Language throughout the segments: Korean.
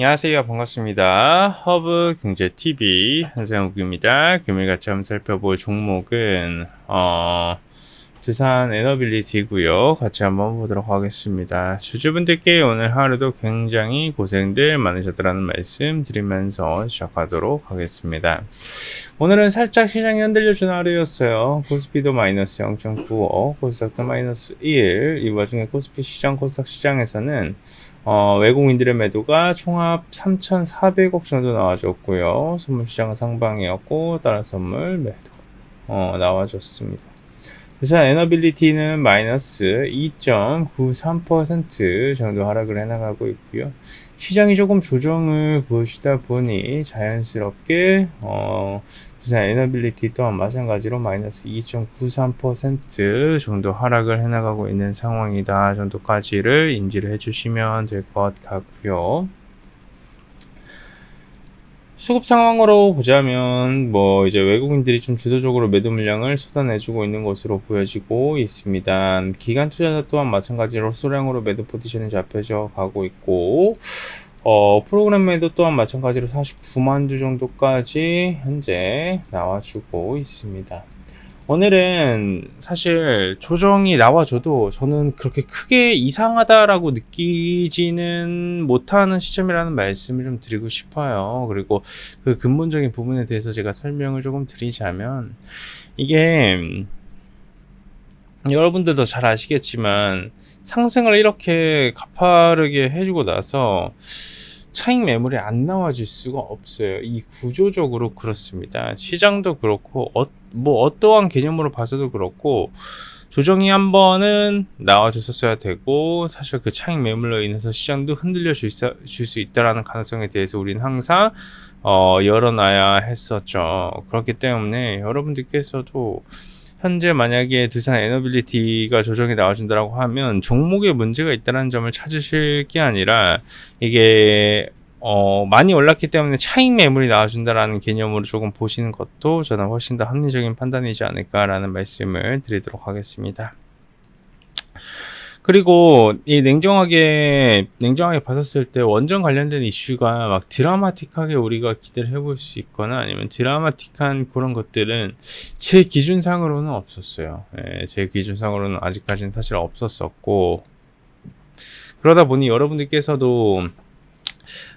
안녕하세요. 반갑습니다. 허브 경제 TV 한세영국입니다. 금일 같이 한번 살펴볼 종목은 어, 두산 에너빌리티고요. 같이 한번 보도록 하겠습니다. 주주분들께 오늘 하루도 굉장히 고생들 많으셨더라는 말씀 드리면서 시작하도록 하겠습니다. 오늘은 살짝 시장이 흔들려 준 하루였어요. 코스피도 마이너스 0.95, 코스닥도 마이너스 1. 이 와중에 코스피 시장, 코스닥 시장에서는 어, 외국인들의 매도가 총합 3,400억 정도 나와줬고요. 선물 시장은 상방이었고, 다른 선물 매도 어, 나와줬습니다. 그래서 에너빌리티는 마이너스 2.93% 정도 하락을 해나가고 있고요. 시장이 조금 조정을 보시다 보니 자연스럽게 어, 두산 에너빌리티 또한 마찬가지로 마이너스 2.93% 정도 하락을 해나가고 있는 상황이다 정도까지를 인지를 해주시면 될 것 같고요. 수급 상황으로 보자면 뭐 이제 외국인들이 좀 주도적으로 매도 물량을 쏟아내주고 있는 것으로 보여지고 있습니다. 기간 투자자 또한 마찬가지로 소량으로 매도 포지션이 잡혀져 가고 있고 어, 프로그램 매도 또한 마찬가지로 49만 주 정도까지 현재 나와주고 있습니다. 오늘은 사실 조정이 나와줘도 저는 그렇게 크게 이상하다라고 느끼지는 못하는 시점이라는 말씀을 좀 드리고 싶어요. 그리고 그 근본적인 부분에 대해서 제가 설명을 조금 드리자면 이게 여러분들도 잘 아시겠지만 상승을 이렇게 가파르게 해주고 나서 차익 매물이 안 나와질 수가 없어요. 이 구조적으로 그렇습니다. 시장도 그렇고 어, 뭐 어떠한 개념으로 봐서도 그렇고 조정이 한 번은 나와줬었어야 되고 사실 그 차익 매물로 인해서 시장도 흔들려 줄 수 있다라는 가능성에 대해서 우리는 항상 어, 열어놔야 했었죠. 그렇기 때문에 여러분들께서도 현재 만약에 두산 에너빌리티가 조정이 나와준다라고 하면 종목에 문제가 있다는 점을 찾으실 게 아니라 이게 어, 많이 올랐기 때문에 차익 매물이 나와준다라는 개념으로 조금 보시는 것도 저는 훨씬 더 합리적인 판단이지 않을까라는 말씀을 드리도록 하겠습니다. 그리고 이 냉정하게 냉정하게 봤었을 때 원전 관련된 이슈가 막 드라마틱하게 우리가 기대를 해볼 수 있거나 아니면 드라마틱한 그런 것들은 제 기준상으로는 없었어요. 예, 제 기준상으로는 아직까지는 사실 없었었고 그러다 보니 여러분들께서도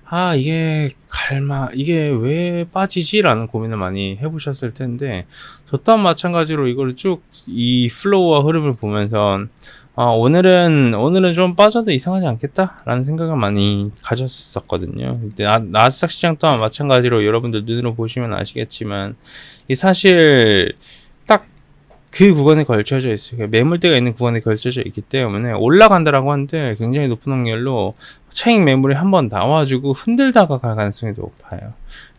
아 이게 갈마 이게 왜 빠지지라는 고민을 많이 해보셨을 텐데 저 또한 마찬가지로 이걸 쭉 이 플로우와 흐름을 보면서 아, 오늘은, 오늘은 좀 빠져도 이상하지 않겠다라는 생각을 많이 가졌었거든요. 나, 나스닥 시장 또한 마찬가지로 여러분들 눈으로 보시면 아시겠지만, 이 사실, 딱 그 구간에 걸쳐져 있어요. 매물대가 있는 구간에 걸쳐져 있기 때문에 올라간다라고 하는데 굉장히 높은 확률로 차익 매물이 한번 나와주고 흔들다가 갈 가능성이 높아요.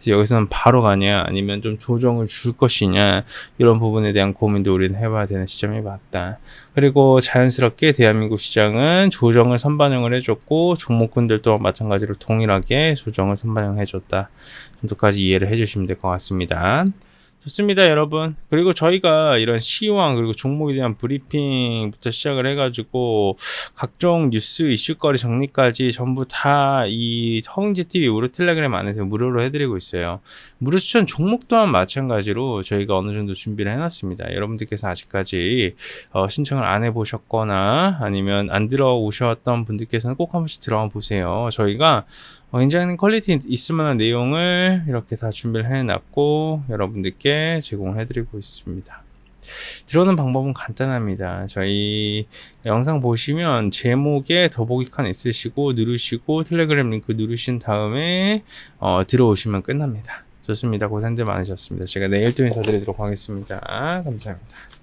여기서는 바로 가냐 아니면 좀 조정을 줄 것이냐 이런 부분에 대한 고민도 우리는 해봐야 되는 시점이 맞다. 그리고 자연스럽게 대한민국 시장은 조정을 선반영을 해줬고 종목군들 또한 마찬가지로 동일하게 조정을 선반영해줬다 정도까지 이해를 해주시면 될 것 같습니다. 좋습니다, 여러분. 그리고 저희가 이런 시황 그리고 종목에 대한 브리핑부터 시작을 해가지고 각종 뉴스 이슈거리 정리까지 전부 다 이 허웅지 TV 우리 텔레그램 안에서 무료로 해드리고 있어요. 무료 추천 종목 또한 마찬가지로 저희가 어느 정도 준비를 해놨습니다. 여러분들께서 아직까지 어, 신청을 안 해보셨거나 아니면 안 들어오셨던 분들께서는 꼭 한 번씩 들어가 보세요. 저희가 어, 굉장히 퀄리티 있을 만한 내용을 이렇게 다 준비를 해놨고 여러분들께 제공해드리고 있습니다. 들어오는 방법은 간단합니다. 저희 영상 보시면 제목에 더보기 칸 있으시고 누르시고 텔레그램 링크 누르신 다음에 어, 들어오시면 끝납니다. 좋습니다. 고생들 많으셨습니다. 제가 내일 또 인사드리도록 하겠습니다. 감사합니다.